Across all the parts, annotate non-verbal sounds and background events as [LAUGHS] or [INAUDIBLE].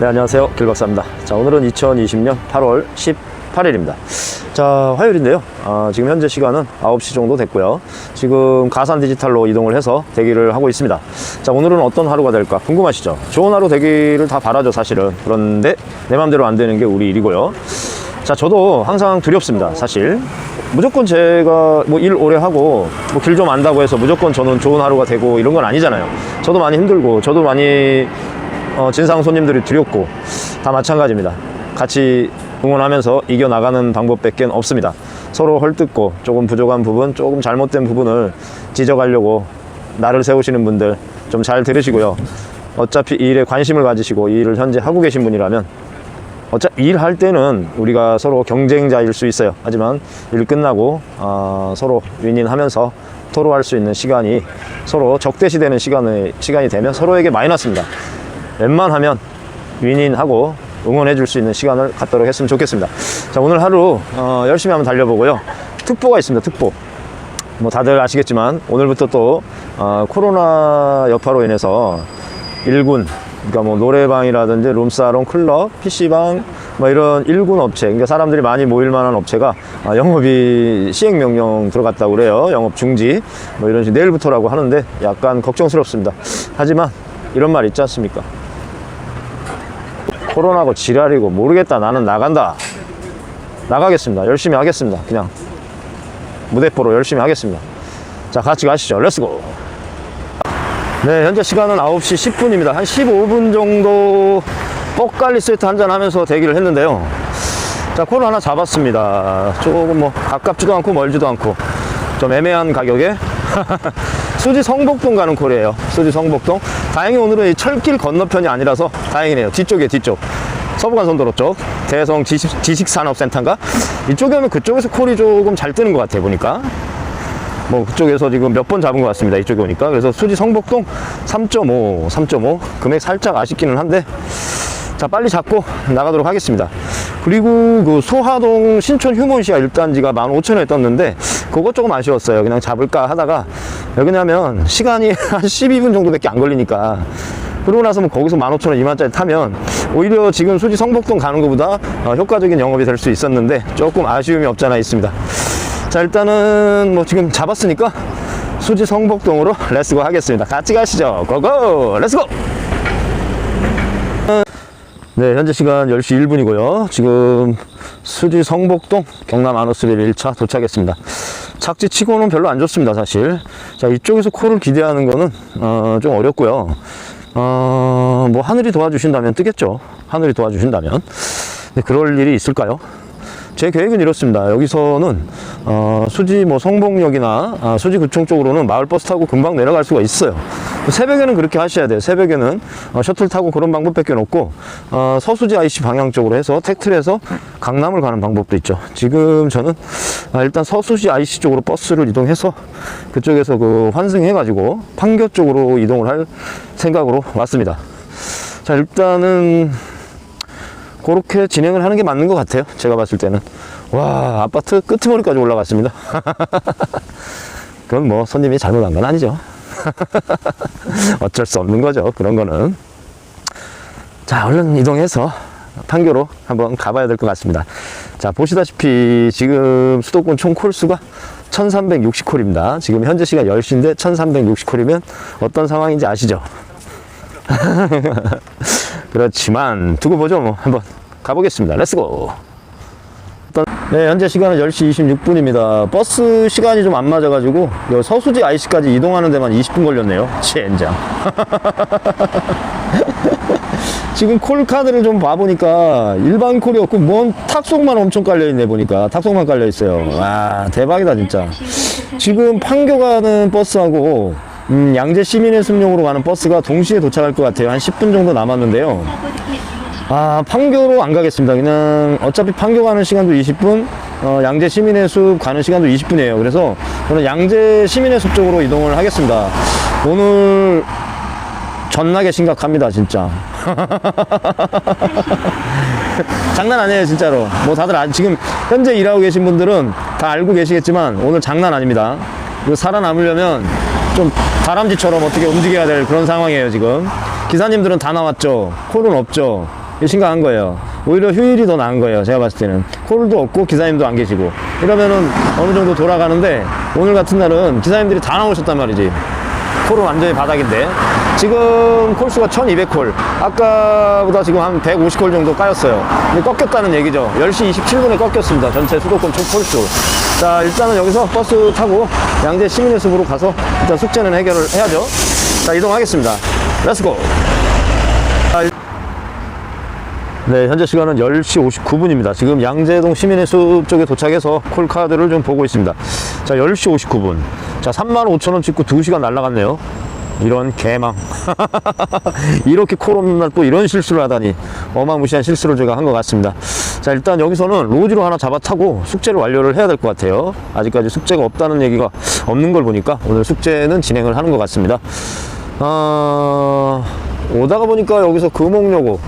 네, 안녕하세요. 길박사입니다. 자, 오늘은 2020년 8월 18일입니다. 자, 화요일인데요. 아, 지금 현재 시간은 9시 정도 됐고요. 지금 가산 디지털로 이동을 해서 대기를 하고 있습니다. 자, 오늘은 어떤 하루가 될까 궁금하시죠? 좋은 하루 되기를 다 바라죠, 사실은. 그런데 내 맘대로 안 되는 게 우리 일이고요. 자, 저도 항상 두렵습니다, 사실. 무조건 제가 뭐 일 오래 하고 뭐 길 좀 안다고 해서 무조건 저는 좋은 하루가 되고 이런 건 아니잖아요. 저도 많이 힘들고 저도 많이 어, 진상 손님들이 두렵고 다 마찬가지입니다. 같이 응원하면서 이겨나가는 방법밖에 없습니다. 서로 헐뜯고 조금 부족한 부분, 조금 잘못된 부분을 지적하려고 나를 세우시는 분들 좀 잘 들으시고요. 어차피 이 일에 관심을 가지시고 이 일을 현재 하고 계신 분이라면 어차피 일할 때는 우리가 서로 경쟁자일 수 있어요. 하지만 일 끝나고 어, 서로 윈윈하면서 토로할 수 있는 시간이 서로 적대시되는 시간이, 시간이 되면 서로에게 마이너스입니다. 웬만하면 윈윈하고 응원해 줄 수 있는 시간을 갖도록 했으면 좋겠습니다. 자, 오늘 하루 어, 열심히 한번 달려보고요. 특보가 있습니다. 특보. 뭐 다들 아시겠지만 오늘부터 또 어, 코로나 여파로 인해서 일군 그러니까 뭐 노래방이라든지 룸사롱, 클럽, PC방 뭐 이런 일군 업체 그러니까 사람들이 많이 모일 만한 업체가 아, 영업이 시행 명령 들어갔다고 그래요. 영업 중지 뭐 이런 식 내일부터라고 하는데 약간 걱정스럽습니다. 하지만 이런 말 있지 않습니까? 코로나고 지랄이고 모르겠다. 나는 나간다. 나가겠습니다. 열심히 하겠습니다. 그냥 무대포로 열심히 하겠습니다. 자 같이 가시죠. 렛츠고 네 현재 시간은 9시 10분입니다. 한 15분 정도 뻑갈리 세트 한잔 하면서 대기를 했는데요. 자 콜을 하나 잡았습니다. 조금 뭐 가깝지도 않고 멀지도 않고 좀 애매한 가격에 [LAUGHS] 수지 성복동 가는 콜이에요. 수지 성복동 다행히 오늘은 이 철길 건너편이 아니라서 다행이네요. 뒤쪽에 뒤쪽. 서부간선도로 쪽. 대성 지식, 지식산업센터인가? 이쪽에 오면 그쪽에서 콜이 조금 잘 뜨는 것 같아요 보니까. 뭐 그쪽에서 지금 몇 번 잡은 것 같습니다 이쪽에 오니까. 그래서 수지 성복동 3.5 3.5 금액 살짝 아쉽기는 한데. 자 빨리 잡고 나가도록 하겠습니다. 그리고 그 소하동 신촌 휴먼시아 1단지가 15,000원에 떴는데 그거 조금 아쉬웠어요. 그냥 잡을까 하다가 왜 그러냐면 시간이 [LAUGHS] 한 12분 정도밖에 안 걸리니까. 그러고 나서 뭐 거기서 15,000원 2만짜리 타면 오히려 지금 수지 성복동 가는 것보다 어, 효과적인 영업이 될 수 있었는데 조금 아쉬움이 없잖아 있습니다. 자 일단은 뭐 지금 잡았으니까 수지 성복동으로 렛츠고 [LAUGHS] 하겠습니다. 같이 가시죠. 고고! 렛츠고 네, 현재 시간 10시 1분이고요. 지금 수지 성복동 경남 아노스빌 1차 도착했습니다. 착지 치고는 별로 안 좋습니다, 사실. 자, 이쪽에서 코를 기대하는 거는, 어, 좀 어렵고요. 어, 뭐, 하늘이 도와주신다면 뜨겠죠. 하늘이 도와주신다면. 네, 그럴 일이 있을까요? 제 계획은 이렇습니다. 여기서는 어, 수지 뭐 성봉역이나 아, 수지 구청 쪽으로는 마을 버스 타고 금방 내려갈 수가 있어요. 새벽에는 그렇게 하셔야 돼요. 새벽에는 어, 셔틀 타고 그런 방법밖에 없고 어, 서수지 IC 방향 쪽으로 해서 택트에서 강남을 가는 방법도 있죠. 지금 저는 아, 일단 서수지 IC 쪽으로 버스를 이동해서 그쪽에서 그 환승해가지고 판교 쪽으로 이동을 할 생각으로 왔습니다. 자 일단은 그렇게 진행을 하는 게 맞는 것 같아요. 제가 봤을 때는. 와, 아파트 끄트머리까지 올라갔습니다. [LAUGHS] 그건 뭐 손님이 잘못한 건 아니죠. [LAUGHS] 어쩔 수 없는 거죠. 그런 거는. 자, 얼른 이동해서 판교로 한번 가봐야 될 것 같습니다. 자, 보시다시피 지금 수도권 총 콜수가 1360콜입니다. 지금 현재 시간 10시인데 1360콜이면 어떤 상황인지 아시죠? [LAUGHS] 그렇지만 두고 보죠 뭐. 한번 가보겠습니다. 렛츠고 네 현재 시간은 10시 26분입니다. 버스 시간이 좀 안 맞아 가지고 서수지 IC까지 이동하는 데만 20분 걸렸네요. 젠장. [LAUGHS] 지금 콜 카드를 좀 봐보니까 일반 콜이 없고 뭔 탁송만 엄청 깔려있네 보니까. 탁송만 깔려있어요. 와 대박이다 진짜. 지금 판교 가는 버스하고 음, 양재 시민의 숲용으로 가는 버스가 동시에 도착할 것 같아요. 한 10분 정도 남았는데요. 아, 판교로 안 가겠습니다. 그냥 어차피 판교 가는 시간도 20분, 어, 양재 시민의 숲 가는 시간도 20분이에요. 그래서 저는 양재 시민의 숲 쪽으로 이동을 하겠습니다. 오늘 전나게 심각합니다, 진짜. [LAUGHS] 장난 아니에요, 진짜로. 뭐 다들 아, 지금 현재 일하고 계신 분들은 다 알고 계시겠지만 오늘 장난 아닙니다. 살아남으려면 좀 다람쥐처럼 어떻게 움직여야 될 그런 상황이에요 지금 기사님들은 다 나왔죠 콜은 없죠 심각한 거예요. 오히려 휴일이 더 나은 거예요. 제가 봤을 때는. 콜도 없고 기사님도 안 계시고. 이러면은 어느 정도 돌아가는데 오늘 같은 날은 기사님들이 다 나오셨단 말이지. 콜은 완전히 바닥인데. 지금 콜수가 1200콜. 아까보다 지금 한 150콜 정도 까였어요. 근데 꺾였다는 얘기죠. 10시 27분에 꺾였습니다. 전체 수도권 총 콜수. 자, 일단은 여기서 버스 타고 양재 시민의 숲으로 가서 일단 숙제는 해결을 해야죠. 자, 이동하겠습니다. 렛츠고! 네, 현재 시간은 10시 59분입니다. 지금 양재동 시민의 숲 쪽에 도착해서 콜카드를 좀 보고 있습니다. 자, 10시 59분. 자, 35,000원 찍고 2시간 날라갔네요. 이런 개망. [LAUGHS] 이렇게 콜 없는 날또 이런 실수를 하다니 어마무시한 실수를 제가 한 것 같습니다. 자, 일단 여기서는 로지로 하나 잡아 타고 숙제를 완료를 해야 될 것 같아요. 아직까지 숙제가 없다는 얘기가 없는 걸 보니까 오늘 숙제는 진행을 하는 것 같습니다. 아, 오다가 보니까 여기서 금옥요고,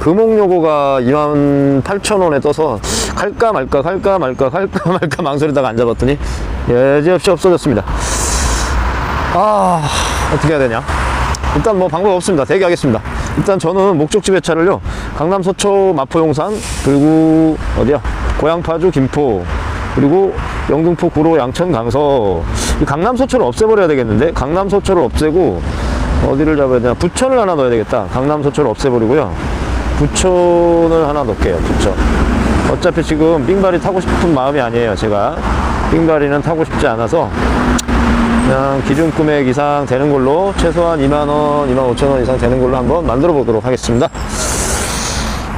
금옥요고가 28,000원에 떠서 갈까 말까, 갈까 말까, 갈까 말까 망설이다가 안 잡았더니 여지없이 없어졌습니다. 아, 어떻게 해야 되냐? 일단 뭐 방법 없습니다. 대기하겠습니다. 일단 저는 목적지 배차를요, 강남 서초 마포 용산, 그리고 어디야? 고양 파주 김포, 그리고 영등포 구로 양천 강서. 이 강남 서초를 없애버려야 되겠는데? 강남 서초를 없애고, 어디를 잡아야 되나? 부천을 하나 넣어야 되겠다. 강남 서초를 없애버리고요. 부천을 하나 넣을게요. 부천. 어차피 지금 빙발이 타고 싶은 마음이 아니에요. 제가. 빙발이는 타고 싶지 않아서 그냥 기준 금액 이상 되는 걸로 최소한 2만원, 2만 5천원 이상 되는 걸로 한번 만들어 보도록 하겠습니다.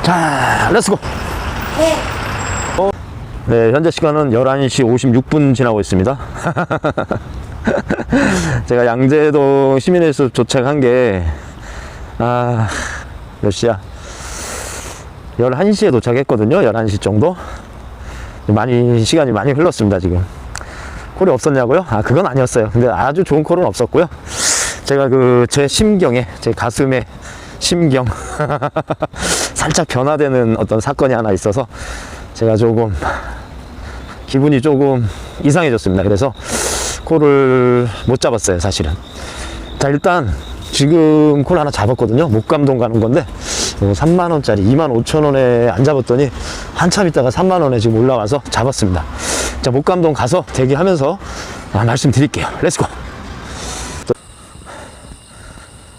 자, 렛츠고! 어, 네, 현재 시간은 11시 56분 지나고 있습니다. [LAUGHS] 제가 양재동 시민의 숲 도착한 게, 아, 몇 시야? 11시에 도착했거든요. 11시 정도. 많이, 시간이 많이 흘렀습니다, 지금. 콜이 없었냐고요? 아, 그건 아니었어요. 근데 아주 좋은 콜은 없었고요. 제가 그, 제 심경에, 제 가슴에 심경. [LAUGHS] 살짝 변화되는 어떤 사건이 하나 있어서 제가 조금 기분이 조금 이상해졌습니다. 그래서 콜을 못 잡았어요, 사실은. 자, 일단 지금 콜 하나 잡았거든요. 목감동 가는 건데 3만원짜리 2만 5천원에 안 잡았더니 한참 있다가 3만원에 지금 올라와서 잡았습니다. 자, 목감동 가서 대기하면서 아, 말씀드릴게요. 렛츠고!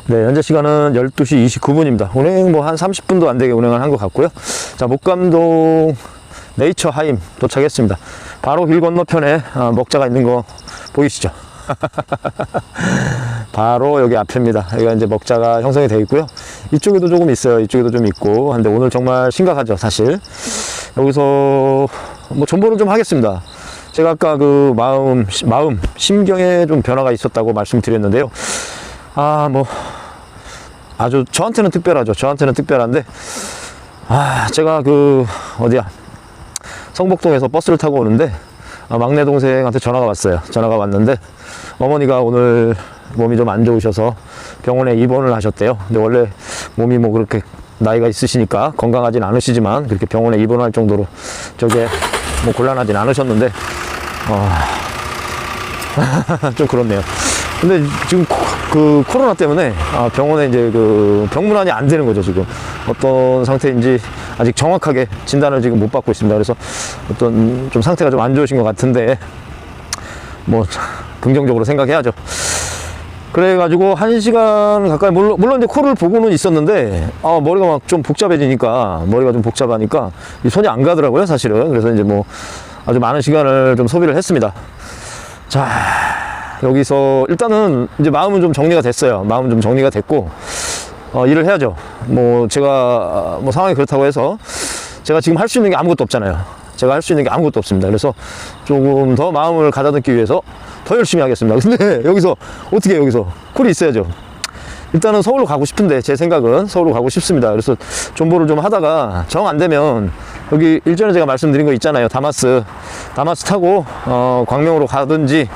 네, 현재 시간은 12시 29분입니다. 운행 뭐 한 30분도 안 되게 운행을 한 것 같고요. 자, 목감동 네이처 하임 도착했습니다. 바로 길 건너편에 아, 먹자가 있는 거 보이시죠? [LAUGHS] 바로 여기 앞입니다. 여기가 이제 먹자가 형성이 되어 있고요. 이쪽에도 조금 있어요. 이쪽에도 좀 있고. 근데 오늘 정말 심각하죠, 사실. 여기서 뭐 정보를 좀 하겠습니다. 제가 아까 그 마음, 시- 마음, 심경에 좀 변화가 있었다고 말씀드렸는데요. 아, 뭐, 아주 저한테는 특별하죠. 저한테는 특별한데, 아, 제가 그, 어디야. 성북동에서 버스를 타고 오는데, 아, 막내 동생한테 전화가 왔어요. 전화가 왔는데, 어머니가 오늘 몸이 좀 안 좋으셔서 병원에 입원을 하셨대요. 근데 원래 몸이 뭐 그렇게 나이가 있으시니까 건강하진 않으시지만 그렇게 병원에 입원할 정도로 저게 뭐 곤란하진 않으셨는데, 어, [LAUGHS] 좀 그렇네요. 근데 지금 코- 그 코로나 때문에 아, 병원에 이제 그 병문안이 안 되는 거죠 지금 어떤 상태인지 아직 정확하게 진단을 지금 못 받고 있습니다. 그래서 어떤 좀 상태가 좀 안 좋으신 것 같은데 뭐 긍정적으로 생각해야죠. 그래가지고 한 시간 가까이 물론, 물론 이제 코를 보고는 있었는데 아 머리가 막 좀 복잡해지니까 머리가 좀 복잡하니까 이 손이 안 가더라고요 사실은 그래서 이제 뭐 아주 많은 시간을 좀 소비를 했습니다. 자 여기서 일단은 이제 마음은 좀 정리가 됐어요. 마음은 좀 정리가 됐고 어, 일을 해야죠. 뭐 제가 뭐 상황이 그렇다고 해서 제가 지금 할 수 있는 게 아무것도 없잖아요. 제가 할 수 있는 게 아무것도 없습니다. 그래서 조금 더 마음을 가다듬기 위해서 더 열심히 하겠습니다. [LAUGHS] 근데 여기서 어떻게 여기서 콜이 있어야죠. 일단은 서울로 가고 싶은데 제 생각은 서울로 가고 싶습니다. 그래서 정보를 좀 하다가 정 안 되면 여기 일전에 제가 말씀드린 거 있잖아요. 다마스 다마스 타고 어, 광명으로 가든지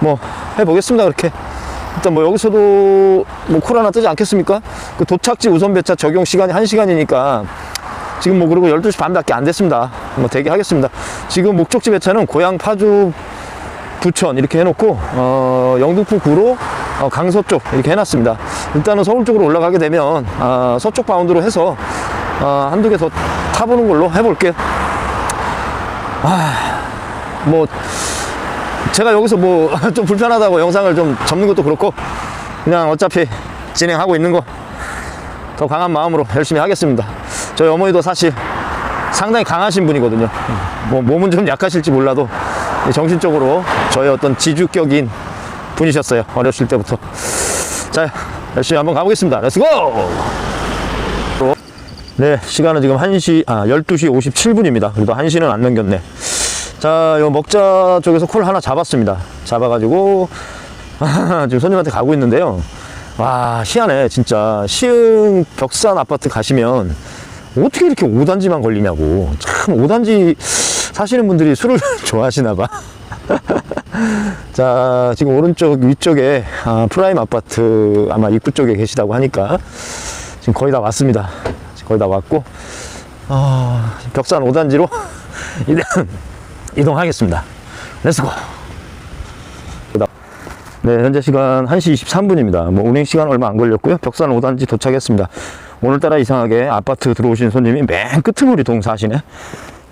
뭐 해보겠습니다. 그렇게 일단 뭐 여기서도 뭐콜 하나 뜨지 않겠습니까? 그 도착지 우선 배차 적용 시간이 한시간이니까 지금 뭐 그리고 12시 반밖에 안 됐습니다. 뭐 대기하겠습니다. 지금 목적지 배차는 고향 파주 부천 이렇게 해놓고 어, 영등포 구로 어, 강서 쪽 이렇게 해놨습니다. 일단은 서울 쪽으로 올라가게 되면 아, 서쪽 바운드로 해서 아, 한두 개 더 타보는 걸로 해볼게요. 아, 뭐, 제가 여기서 뭐 [LAUGHS] 좀 불편하다고 영상을 좀 접는 것도 그렇고, 그냥 어차피 진행하고 있는 거 더 강한 마음으로 열심히 하겠습니다. 저희 어머니도 사실 상당히 강하신 분이거든요. 뭐 몸은 좀 약하실지 몰라도 정신적으로 저의 어떤 지주격인 분이셨어요. 어렸을 때부터. 자, 열심히 한번 가보겠습니다. 렛츠고! 네, 시간은 지금 1시, 아, 12시 57분입니다. 그래도 1시는 안 넘겼네. 자, 요 먹자 쪽에서 콜 하나 잡았습니다. 잡아가지고, [LAUGHS] 지금 손님한테 가고 있는데요. 와, 희한해. 진짜. 시흥 벽산 아파트 가시면 어떻게 이렇게 5단지만 걸리냐고. 참, 5단지 사시는 분들이 술을 [LAUGHS] 좋아하시나 봐. [LAUGHS] 자, 지금 오른쪽 위쪽에 아, 프라임 아파트 아마 입구 쪽에 계시다고 하니까 지금 거의 다 왔습니다. 거의 다 왔고, 아, 벽산 5단지로 [LAUGHS] 이동, 이동하겠습니다. 렛츠고! 네, 현재 시간 1시 23분입니다. 뭐, 운행 시간 얼마 안 걸렸고요. 벽산 5단지 도착했습니다. 오늘따라 이상하게 아파트 들어오신 손님이 맨 끄트머리 동 사시네.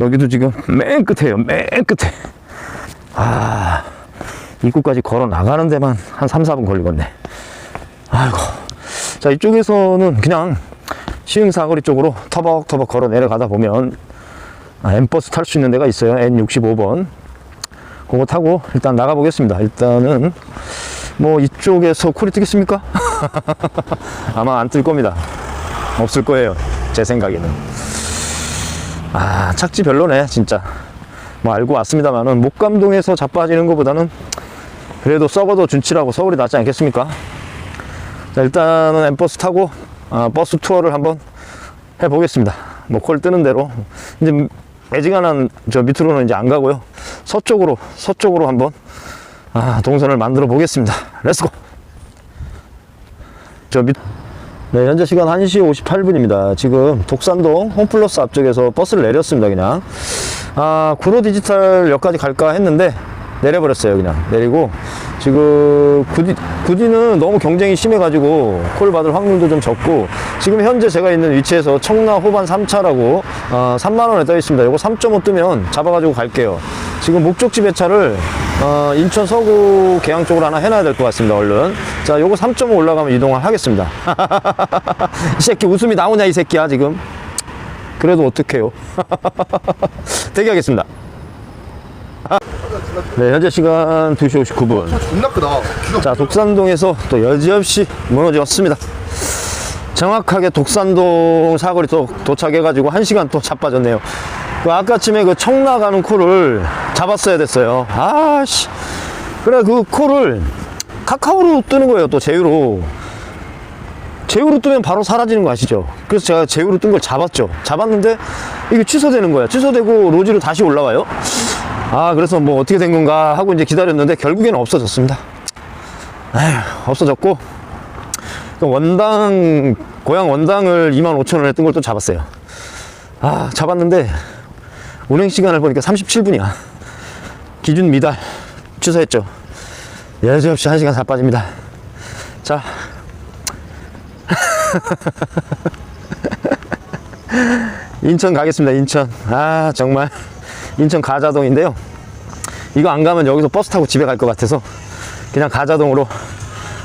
여기도 지금 맨 끝에요. 맨 끝에. 아, 입구까지 걸어 나가는 데만 한 3, 4분 걸리겠네. 아이고. 자, 이쪽에서는 그냥 시흥 사거리 쪽으로 터벅터벅 걸어 내려가다 보면 아, M버스 탈 수 있는 데가 있어요. N65번. 그거 타고 일단 나가보겠습니다. 일단은 뭐 이쪽에서 콜이 뜨겠습니까? [LAUGHS] 아마 안 뜰 겁니다. 없을 거예요. 제 생각에는. 아, 착지 별로네, 진짜. 뭐 알고 왔습니다만은 목감동에서 자빠지는 것보다는 그래도 서버도 준치라고 서울이 낫지 않겠습니까? 자, 일단은 엠버스 타고 아, 버스 투어를 한번 해보겠습니다. 뭐 콜 뜨는 대로 이제 애지간한 저 밑으로는 이제 안 가고요. 서쪽으로 서쪽으로 한번 아, 동선을 만들어 보겠습니다. 렛츠고. 저 밑. 네, 현재 시간 1시 58분입니다. 지금 독산동 홈플러스 앞쪽에서 버스를 내렸습니다, 그냥. 아, 구로 디지털 역까지 갈까 했는데 내려버렸어요, 그냥. 내리고 지금 구디, 구디는 너무 경쟁이 심해가지고 콜 받을 확률도 좀 적고 지금 현재 제가 있는 위치에서 청라 호반 3차라고 아, 3만원에 떠 있습니다. 이거 3.5 뜨면 잡아가지고 갈게요. 지금 목적지 배차를 어, 인천 서구 계양 쪽으로 하나 해놔야 될 것 같습니다, 얼른. 자, 요거 3.5 올라가면 이동을 하겠습니다. [LAUGHS] 이 새끼 웃음이 나오냐, 이 새끼야, 지금. 그래도 어떡해요. [LAUGHS] 대기하겠습니다. 네, 현재 시간 2시 59분. 존나 크다. 자, 독산동에서 또 여지없이 무너졌습니다. 정확하게 독산동 사거리 또 도착해가지고 한 시간 또 자빠졌네요. 그 아까쯤에 그 청라 가는 코를 잡았어야 됐어요. 아씨. 그래, 그 코를 카카오로 뜨는 거예요. 또 제휴로. 제휴로 뜨면 바로 사라지는 거 아시죠? 그래서 제가 제휴로 뜬 걸 잡았죠. 잡았는데 이게 취소되는 거야. 취소되고 로지로 다시 올라와요. 아, 그래서 뭐 어떻게 된 건가 하고 이제 기다렸는데 결국에는 없어졌습니다. 에휴, 없어졌고 또 원당 고향 원당을 25,000원에 뜬 걸 또 잡았어요. 아 잡았는데 운행 시간을 보니까 37분이야. 기준 미달 취소했죠. 여지없이 1시간 다 빠집니다. 자. [LAUGHS] 인천 가겠습니다. 인천. 아 정말 인천 가자동인데요. 이거 안 가면 여기서 버스 타고 집에 갈 것 같아서 그냥 가자동으로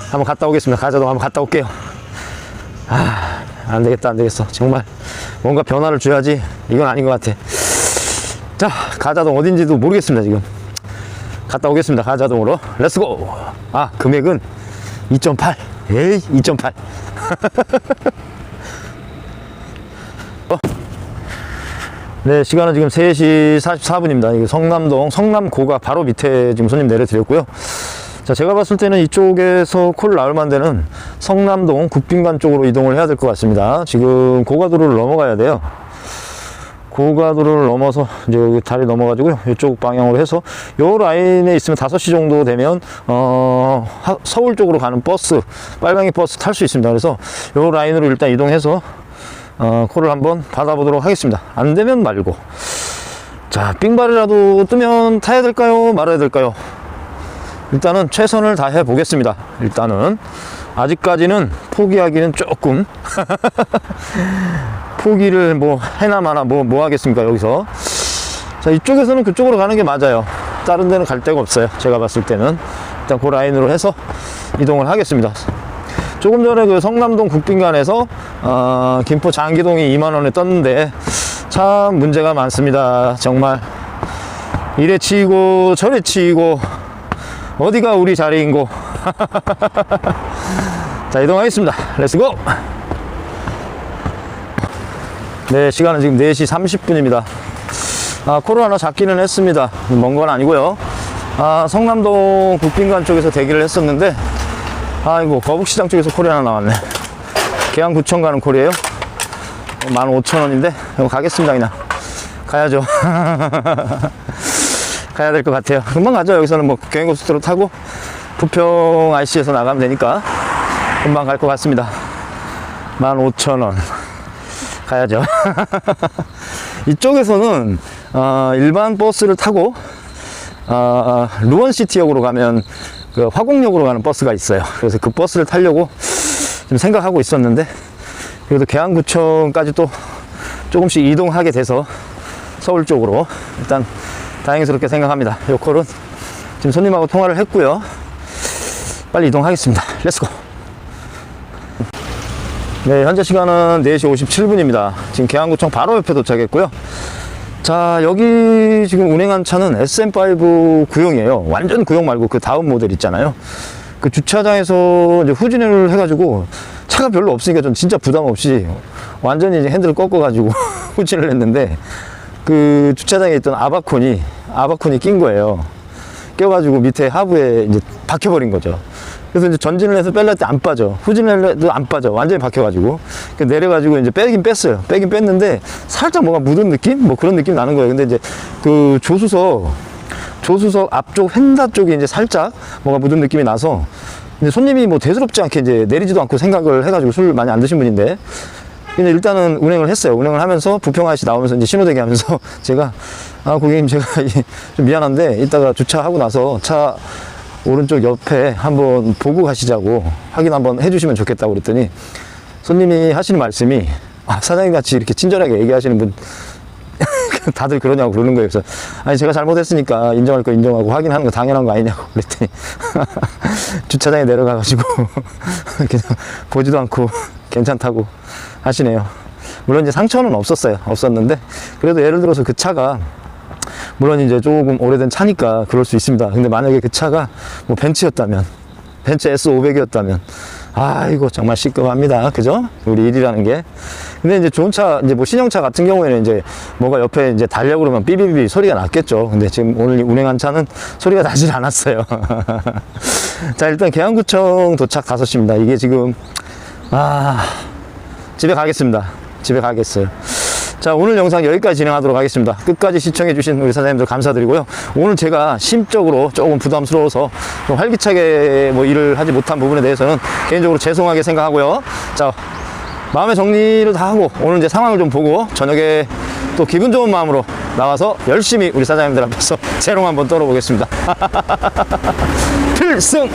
한번 갔다 오겠습니다. 가자동 한번 갔다 올게요. 아, 안 되겠다, 안 되겠어. 정말 뭔가 변화를 줘야지. 이건 아닌 것 같아. 자, 가자동 어딘지도 모르겠습니다, 지금. 갔다 오겠습니다. 가자동으로. 렛츠고! 아, 금액은 2.8. 에이, 2.8. [LAUGHS] 네, 시간은 지금 3시 44분입니다. 이게 성남동, 성남고가 바로 밑에 지금 손님 내려드렸고요. 자, 제가 봤을 때는 이쪽에서 콜 나올 만되는 성남동 국빈관 쪽으로 이동을 해야 될 것 같습니다. 지금 고가도로를 넘어가야 돼요. 고가도로를 넘어서 이제 여기 다리 넘어가지고요. 이쪽 방향으로 해서 요 라인에 있으면 5시 정도 되면 어, 하- 서울 쪽으로 가는 버스, 빨강이 버스 탈 수 있습니다. 그래서 요 라인으로 일단 이동해서 어, 콜을 한번 받아보도록 하겠습니다. 안 되면 말고. 자, 빙발이라도 뜨면 타야 될까요? 말아야 될까요? 일단은 최선을 다해 보겠습니다. 일단은 아직까지는 포기하기는 조금 [LAUGHS] 포기를 뭐 해나 마나 뭐, 뭐 하겠습니까, 여기서. 자, 이쪽에서는 그쪽으로 가는 게 맞아요. 다른 데는 갈 데가 없어요. 제가 봤을 때는. 일단 그 라인으로 해서 이동을 하겠습니다. 조금 전에 그 성남동 국빈관에서 어, 김포 장기동이 2만 원에 떴는데 참 문제가 많습니다. 정말 이래 치이고 저래 치이고 어디가 우리 자리인고 [LAUGHS] 자 이동하겠습니다. 렛츠고 네 시간은 지금 4시 30분입니다. 아, 코로나 잡기는 했습니다. 먼 건 아니고요. 아, 성남동 국빈관 쪽에서 대기를 했었는데, 아이고, 거북시장 쪽에서 콜이 하나 나왔네. 계양구청 가는 콜이에요. 15,000원인데, 이거 가겠습니다, 그냥. 가야죠. [LAUGHS] 가야 될 것 같아요. 금방 가죠. 여기서는 뭐, 경인고속도로 타고, 부평 IC에서 나가면 되니까, 금방 갈 것 같습니다. 15,000원. 가야죠. [LAUGHS] 이쪽에서는 어, 일반 버스를 타고 어, 루원시티역으로 가면 그 화곡역으로 가는 버스가 있어요. 그래서 그 버스를 타려고 좀 생각하고 있었는데 그래도 계양구청까지 또 조금씩 이동하게 돼서 서울 쪽으로 일단 다행스럽게 생각합니다. 요 콜은 지금 손님하고 통화를 했고요. 빨리 이동하겠습니다. 렛츠고. 네, 현재 시간은 4시 57분입니다. 지금 계양구청 바로 옆에 도착했고요. 자, 여기 지금 운행한 차는 SM5 구형이에요. 완전 구형 말고 그 다음 모델 있잖아요. 그 주차장에서 이제 후진을 해가지고 차가 별로 없으니까 좀 진짜 부담 없이 완전히 이제 핸들을 꺾어가지고 [LAUGHS] 후진을 했는데 그 주차장에 있던 아바콘이, 아바콘이 낀 거예요. 껴가지고 밑에 하부에 이제 박혀버린 거죠. 그래서 이제 전진을 해서 뺄 때 안 빠져. 후진을 해도 안 빠져. 완전히 박혀가지고. 그 내려가지고 이제 빼긴 뺐어요. 빼긴 뺐는데 살짝 뭐가 묻은 느낌? 뭐 그런 느낌이 나는 거예요. 근데 이제 그 조수석, 조수석 앞쪽 휀다 쪽에 이제 살짝 뭐가 묻은 느낌이 나서 이제 손님이 뭐 대수롭지 않게 이제 내리지도 않고 생각을 해가지고 술 많이 안 드신 분인데 근데 일단은 운행을 했어요. 운행을 하면서 부평 아저씨 나오면서 이제 신호대기 하면서 [LAUGHS] 제가 아 고객님 제가 [LAUGHS] 이- 좀 미안한데 이따가 주차하고 나서 차 오른쪽 옆에 한번 보고 가시자고 확인 한번 해주시면 좋겠다고 그랬더니 손님이 하시는 말씀이 아, 사장님 같이 이렇게 친절하게 얘기하시는 분 [LAUGHS] 다들 그러냐고 그러는 거예요. 그래서 아니 제가 잘못했으니까 인정할 거 인정하고 확인하는 거 당연한 거 아니냐고 그랬더니 [LAUGHS] 주차장에 내려가가지고 [LAUGHS] 그냥 보지도 않고 괜찮다고 하시네요. 물론 이제 상처는 없었어요. 없었는데 그래도 예를 들어서 그 차가 물론 이제 조금 오래된 차니까 그럴 수 있습니다. 근데 만약에 그 차가 뭐 벤츠였다면, 벤츠 S500이었다면, 아이고, 정말 시급합니다. 그죠? 우리 일이라는 게. 근데 이제 좋은 차, 이제 뭐 신형차 같은 경우에는 이제 뭐가 옆에 이제 달려 그러면 삐비비 소리가 났겠죠. 근데 지금 오늘 운행한 차는 소리가 나질 않았어요. [LAUGHS] 자, 일단 계양구청 도착 5시입니다. 이게 지금, 아, 집에 가겠습니다. 집에 가겠어요. 자, 오늘 영상 여기까지 진행하도록 하겠습니다. 끝까지 시청해 주신 우리 사장님들 감사드리고요. 오늘 제가 심적으로 조금 부담스러워서 좀 활기차게 뭐 일을 하지 못한 부분에 대해서는 개인적으로 죄송하게 생각하고요. 자, 마음의 정리를 다 하고 오늘 이제 상황을 좀 보고 저녁에 또 기분 좋은 마음으로 나와서 열심히 우리 사장님들 앞에서 [LAUGHS] 재롱 한번 떨어보겠습니다. [LAUGHS] 필승!